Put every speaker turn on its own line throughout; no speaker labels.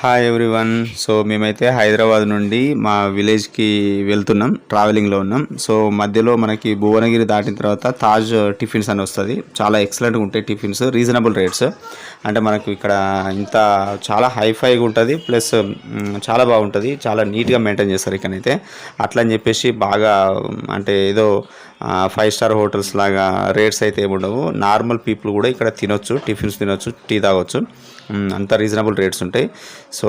Hi everyone so మేమైతే హైదరాబాద్ నుండి మా విలేజ్కి వెళ్తున్నాం ట్రావెలింగ్లో ఉన్నాం. సో మధ్యలో మనకి భువనగిరి దాటిన తర్వాత తాజ్ టిఫిన్స్ అని వస్తుంది. చాలా ఎక్సలెంట్గా ఉంటాయి టిఫిన్స్ రీజనబుల్ రేట్స్ అంటే మనకు ఇక్కడ ఇంత చాలా హైఫైగా ఉంటుంది ప్లస్ చాలా బాగుంటుంది. చాలా నీట్గా మెయింటైన్ చేస్తారు ఇక్కడైతే. అట్లా అని చెప్పేసి బాగా అంటే ఏదో ఫైవ్ స్టార్ హోటల్స్ లాగా రేట్స్ అయితే ఏమి ఉండవు నార్మల్ పీపుల్ కూడా ఇక్కడ తినొచ్చు టిఫిన్స్ తినొచ్చు టీ తాగొచ్చు. అంత రీజనబుల్ రేట్స్ ఉంటాయి. సో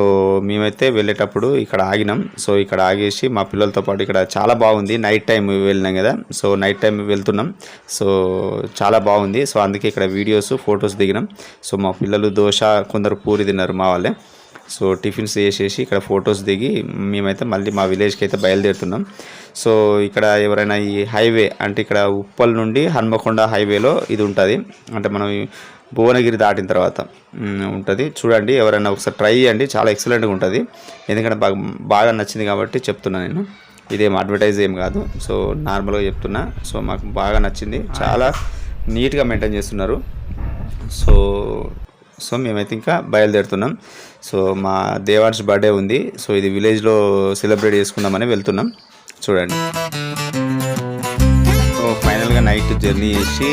మేమైతే వెళ్ళేటప్పుడు ఇక్కడ ఆగినాం. సో ఇక్కడ ఆగేసి మా పిల్లలతో పాటు ఇక్కడ చాలా బాగుంది. నైట్ టైం వెళ్ళినాం కదా. సో నైట్ టైం వెళ్తున్నాం. సో చాలా బాగుంది. సో అందుకే ఇక్కడ వీడియోస్ ఫొటోస్ దిగినాం. సో మా పిల్లలు దోశ కొందరు పూరి తిన్నారు మా వాళ్ళే. సో టిఫిన్స్ చేసేసి ఇక్కడ ఫొటోస్ దిగి మేమైతే మళ్ళీ మా విలేజ్కి అయితే బయలుదేరుతున్నాం. సో ఇక్కడ ఎవరైనా ఈ హైవే అంటే ఇక్కడ ఉప్పల్ నుండి హన్మకొండ హైవేలో ఇది ఉంటుంది. అంటే మనం భువనగిరి దాటిన తర్వాత ఉంటుంది. చూడండి ఎవరైనా ఒకసారి ట్రై చేయండి. చాలా ఎక్సలెంట్గా ఉంటుంది. ఎందుకంటే బాగా బాగా నచ్చింది కాబట్టి చెప్తున్నా నేను. ఇదేం అడ్వర్టైజ్ ఏం కాదు. సో నార్మల్గా చెప్తున్నా. సో మాకు బాగా నచ్చింది. చాలా నీట్గా మెయింటైన్ చేస్తున్నారు. సో సో మేమైతే ఇంకా బయలుదేరుతున్నాం. సో మా దేవార్స్ బర్త్డే ఉంది. సో ఇది విలేజ్లో సెలబ్రేట్ చేసుకుందామని వెళ్తున్నాం. చూడండి. సో ఫైనల్గా నైట్ జర్నీ చేసి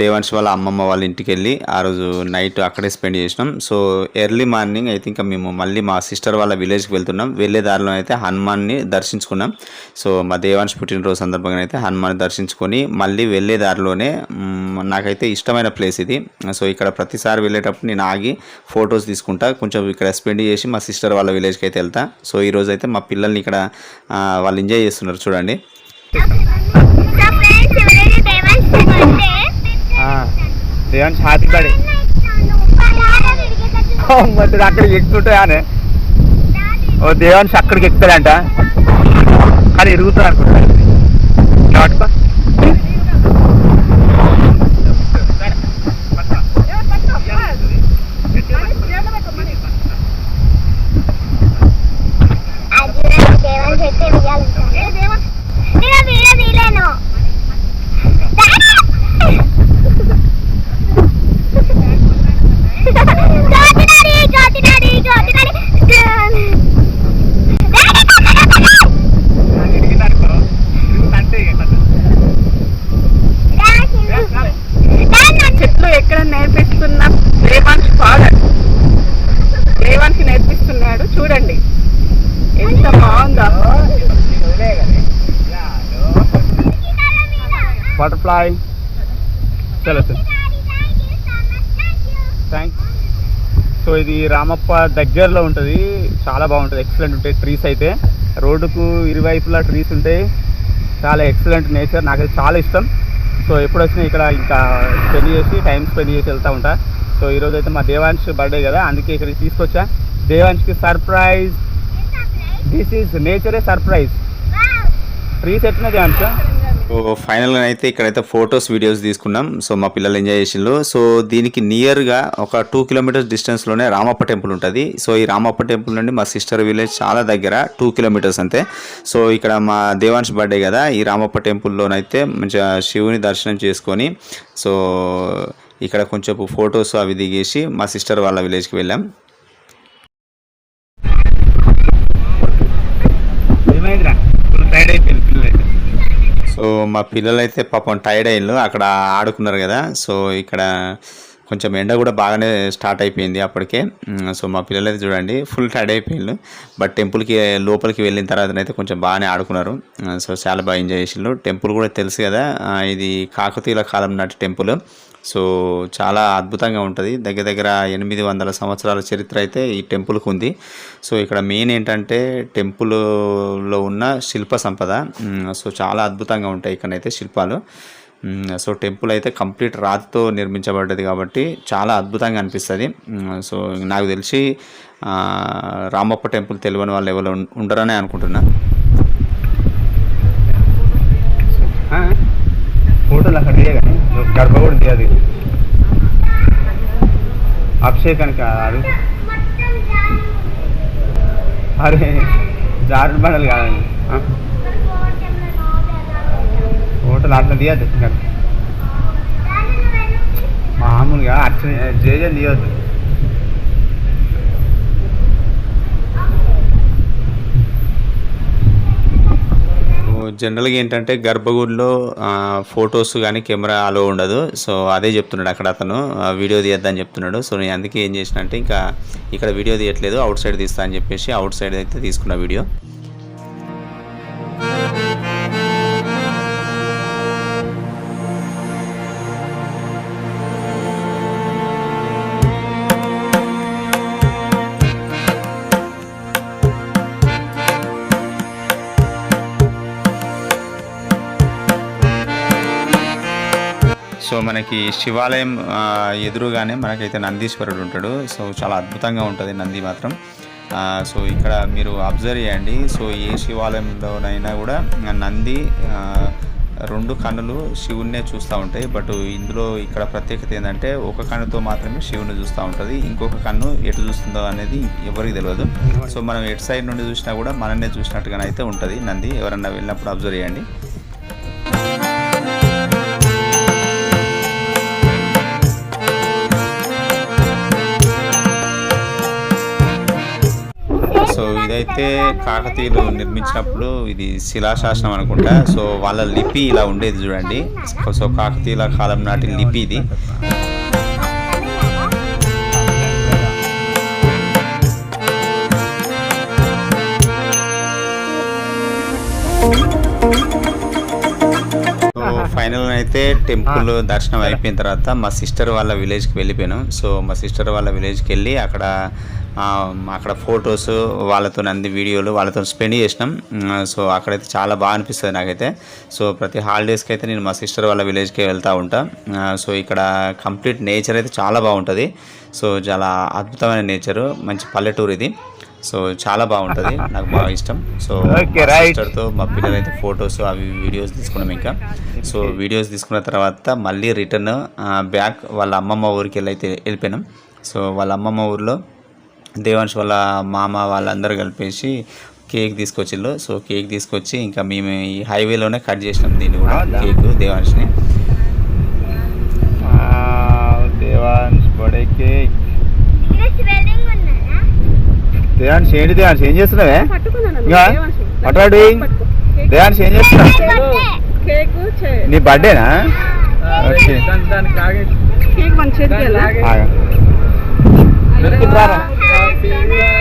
దేవాంశ్ వాళ్ళ అమ్మమ్మ వాళ్ళ ఇంటికి వెళ్ళి ఆ రోజు నైట్ అక్కడే స్పెండ్ చేసినాం. సో ఎర్లీ మార్నింగ్ అయితే ఇంకా మేము మళ్ళీ మా సిస్టర్ వాళ్ళ విలేజ్కి వెళ్తున్నాం. వెళ్ళే దారిలో అయితే హనుమాన్ని దర్శించుకున్నాం. సో మా దేవాంశ్ పుట్టినరోజు సందర్భంగా అయితే హనుమాన్ దర్శించుకొని మళ్ళీ వెళ్ళే దారిలోనే నాకైతే ఇష్టమైన ప్లేస్ ఇది. సో ఇక్కడ ప్రతిసారి వెళ్ళేటప్పుడు నేను ఆగి ఫొటోస్ తీసుకుంటా. కొంచెం ఇక్కడ స్పెండ్ చేసి మా సిస్టర్ వాళ్ళ విలేజ్కి అయితే వెళ్తా. సో ఈరోజు అయితే మా పిల్లల్ని ఇక్కడ వాళ్ళు ఎంజాయ్ చేస్తున్నారు చూడండి.
దేవాన్స్
హ్యాపీ పడి. మరి అక్కడికి ఎక్కుతుంటాయనే ఓ దేవాన్స్ అక్కడికి ఎక్కుతాడంట. కానీ ఇరుగుతుంది అనుకుంటా నాటుకో.
దేవాన్స్ అయితే వేయాలి నేను వీడియో తీయలేను గోతినాడి గోతినాడి గోతినాడి
చెట్లు ఎక్కడ నేర్పిస్తున్న దేవాన్స్ ఫాదర్ దేవాన్కి నేర్పిస్తున్నాడు చూడండి ఎంత బాగుందో
బటర్ఫ్లై చలో చలో థ్యాంక్ సో ఇది రామప్ప దగ్గరలో ఉంటుంది. చాలా బాగుంటుంది. ఎక్సలెంట్ ఉంటాయి ట్రీస్ అయితే. రోడ్డుకు ఇరువైపులా ట్రీస్ ఉంటాయి. చాలా ఎక్సలెంట్ నేచర్ నాకైతే చాలా ఇష్టం. సో ఎప్పుడు వచ్చినా ఇక్కడ ఇంకా స్పెండ్ చేసి టైం స్పెండ్ చేసి వెళ్తూ ఉంటా. సో ఈరోజు అయితే మా దేవాంశ్ బర్త్డే కదా. అందుకే ఇక్కడికి తీసుకొచ్చా. దేవాంశ్కి సర్ప్రైజ్ దిస్ ఈజ్ నేచరే సర్ప్రైజ్ ట్రీస్ ఎట్టినా దేవాంశ్?
సో ఫైనల్గా అయితే ఇక్కడైతే ఫొటోస్ వీడియోస్ తీసుకున్నాం. సో మా పిల్లలు ఎంజాయ్ చేసిండ్రు. సో దీనికి నియర్గా ఒక టూ కిలోమీటర్స్ డిస్టెన్స్లోనే రామప్ప టెంపుల్ ఉంటుంది. సో ఈ రామప్ప టెంపుల్ నుండి మా సిస్టర్ విలేజ్ చాలా దగ్గర టూ కిలోమీటర్స్ అంతే. సో ఇక్కడ మా దేవాన్స్ బర్త్డే కదా ఈ రామప్ప టెంపుల్లోనైతే మంచిగా శివుని దర్శనం చేసుకొని సో ఇక్కడ కొంచెం ఫొటోస్ అవి దిగేసి మా సిస్టర్ వాళ్ళ విలేజ్కి వెళ్ళాం. సో మా పిల్లలు అయితే పాపం టైర్డ్ అయ్యారు అక్కడ ఆడుకున్నారు కదా. సో ఇక్కడ కొంచెం ఎండ కూడా బాగానే స్టార్ట్ అయిపోయింది అప్పటికే. సో మా పిల్లలు అయితే చూడండి ఫుల్ టైర్డ్ అయిపోయిండు బట్ టెంపుల్కి లోపలికి వెళ్ళిన తర్వాత అయితే కొంచెం బాగానే ఆడుకున్నారు. సో చాలా బాగా ఎంజాయ్ చేసిండ్రు టెంపుల్ కూడా తెలుసు కదా ఇది కాకతీయుల కాలం నాటి టెంపుల్ సో చాలా అద్భుతంగా ఉంటుంది. దగ్గర దగ్గర ఎనిమిది వందల సంవత్సరాల చరిత్ర అయితే ఈ టెంపుల్కి ఉంది. సో ఇక్కడ మెయిన్ ఏంటంటే టెంపుల్లో ఉన్న శిల్ప సంపద. సో చాలా అద్భుతంగా ఉంటాయి ఇక్కడైతే శిల్పాలు. సో టెంపుల్ అయితే కంప్లీట్ రాతితో నిర్మించబడ్డది కాబట్టి చాలా అద్భుతంగా అనిపిస్తుంది. సో నాకు తెలిసి రామప్ప టెంపుల్ తెలియని వాళ్ళు ఎవరు ఉండరనే అనుకుంటున్నా.
ఫోటోలు అక్కడ గడప గర్భ కూడా దిగదు అభిషేకానికి కాదు. అరే జారుడు బండలు కాదండి. హోటల్ అట్లా తీయద్దు. మామూలుగా అట్లా జేజన్ తీయద్దు.
జనరల్గా ఏంటంటే గర్భగుడిలో ఫొటోస్ కానీ కెమెరా అలో ఉండదు. సో అదే చెప్తున్నాడు అక్కడ అతను. వీడియో తీయద్దని చెప్తున్నాడు. సో నేను అందుకే ఏం చేసిన అంటే ఇంకా ఇక్కడ వీడియో తీయట్లేదు అవుట్ సైడ్ తీస్తా అని చెప్పేసి అవుట్ సైడ్ అయితే తీసుకున్న వీడియో. సో మనకి శివాలయం ఎదురుగానే మనకైతే నందీశ్వరుడు ఉంటాడు. సో చాలా అద్భుతంగా ఉంటుంది నంది మాత్రం. సో ఇక్కడ మీరు అబ్జర్వ్ చేయండి. సో ఏ శివాలయంలోనైనా కూడా నంది రెండు కన్నులు శివుణ్ణే చూస్తూ ఉంటాయి. బట్ ఇందులో ఇక్కడ ప్రత్యేకత ఏంటంటే ఒక కన్నుతో మాత్రమే శివుని చూస్తూ ఉంటుంది. ఇంకొక కన్ను ఎటు చూస్తుందో అనేది ఎవరికి తెలియదు సో మనం ఎటు సైడ్ నుండి చూసినా కూడా మనల్నే చూసినట్టుగానైతే ఉంటుంది నంది. ఎవరన్నా వెళ్ళినప్పుడు అబ్జర్వ్ చేయండి. ఇదైతే కాకతీయులు నిర్మించినప్పుడు ఇది శిలాశాసనం అనుకుంటా సో వాళ్ళ లిపి ఇలా ఉండేది చూడండి. సో కాకతీయుల కాలం నాటి లిపి ఇది. సో ఫైనల్ అయితే టెంపుల్ దర్శనం అయిపోయిన తర్వాత మా సిస్టర్ వాళ్ళ విలేజ్కి వెళ్ళిపోయాను. సో మా సిస్టర్ వాళ్ళ విలేజ్కి వెళ్ళి అక్కడ అక్కడ ఫొటోస్ వాళ్ళతో నంది వీడియోలు వాళ్ళతో స్పెండ్ చేసినాం. సో అక్కడైతే చాలా బాగా అనిపిస్తుంది నాకైతే. సో ప్రతి హాలిడేస్కి అయితే నేను మా సిస్టర్ వాళ్ళ విలేజ్కి వెళ్తూ ఉంటా. సో ఇక్కడ కంప్లీట్ నేచర్ అయితే చాలా బాగుంటుంది. సో చాలా అద్భుతమైన నేచరు మంచి పల్లెటూరు ఇది. సో చాలా బాగుంటుంది నాకు బాగా ఇష్టం. సో మా. సిస్టర్తో మా పిల్లలైతే ఫొటోస్ అవి వీడియోస్ తీసుకున్నాం ఇంకా. సో వీడియోస్ తీసుకున్న తర్వాత మళ్ళీ రిటర్న్ బ్యాక్ వాళ్ళ అమ్మమ్మ ఊరికి వెళ్ళి అయితే వెళ్ళిపోయినాం. సో వాళ్ళ అమ్మమ్మ ఊరిలో దేవాంశ్ వాళ్ళ మామ వాళ్ళందరూ కలిపేసి కేక్ తీసుకొచ్చిళ్ళు సో కేక్ తీసుకొచ్చి ఇంకా మేము ఈ హైవేలోనే కట్ చేసినాం దీన్ని కూడా? కేక్ దేవాంశ్ని
దేవాన్స్ బడే కేక్. దేవాన్స్ ఏంటి దేవాన్స్ ఏం చేస్తున్నావే? doing? దేవాన్స్ ఏం చేస్తున్నావు? నీ బర్త్డేనా? ఓకే.
కేక్ మన
姐
妹